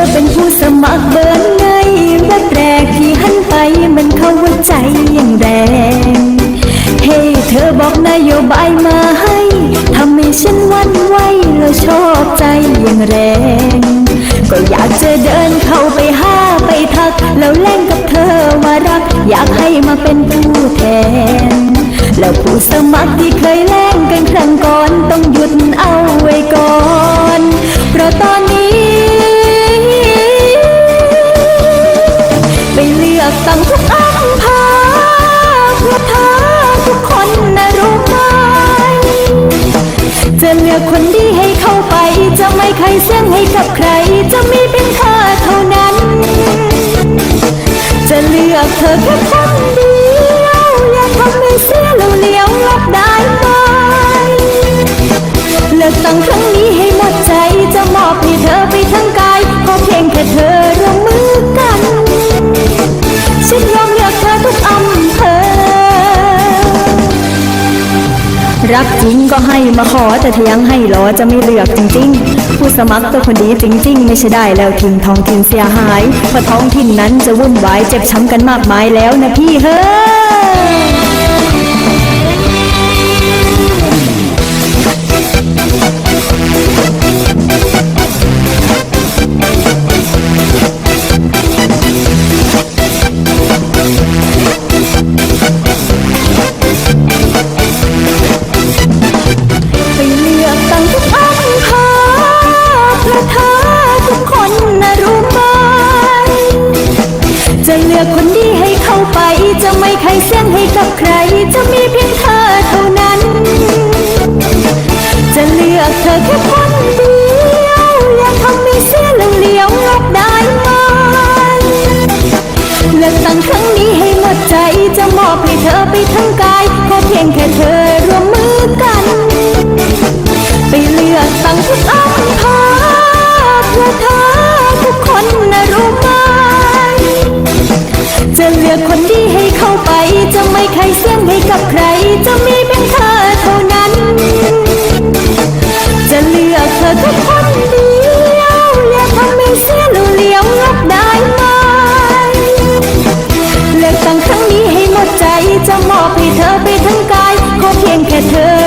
อเป็นผู้สมัครเบอร์ไงแรกแรกที่หันไปมันเข้าหัวใจอย่างแรงเฮ้เธอบอกนโยบายมาให้ทำให้ฉันวันไหวแล้วชอบใจอย่างแรง ก็อยากจะเดินเข้าไปหาไปทัก แล้วเล่นกับเธอว่ารัก อยากให้มาเป็นผู้แทน แล้วผู้สมัครที่เคยแล่งกันครั้งก่อนต้องหยุดเอา จะเลือกคนดีให้เข้าไป จะไม่ใครเสี่ยงให้กับใคร จะมี รักจริงก็ให้มาขอแต่ถ้ายังให้รอจะไม่เลือกจริงๆ ผู้สมัครตัวคนดีจริงๆ ไม่ใช่ได้แล้วทิ้งท้องถิ่นเสียหายเพราะท้องถิ่นนั้นจะวุ่นวายเจ็บช้ำกันมากมายแล้วนะพี่เฮ้ย เสียงให้กับใคร จะมีเพียงเธอเท่านั้น จะเลือกเธอแค่คนเดียวอย่าทำให้เสียหล้วเลี้ยวงบได้ไหมเลือกตั้งครั้งนี้ให้หมดใจจะมอบให้เธอไปทั้งกายแค่เพียงแค่เธอร่วมมือกัน เธอไปทั้งกาย ขอเพียงแค่เธอ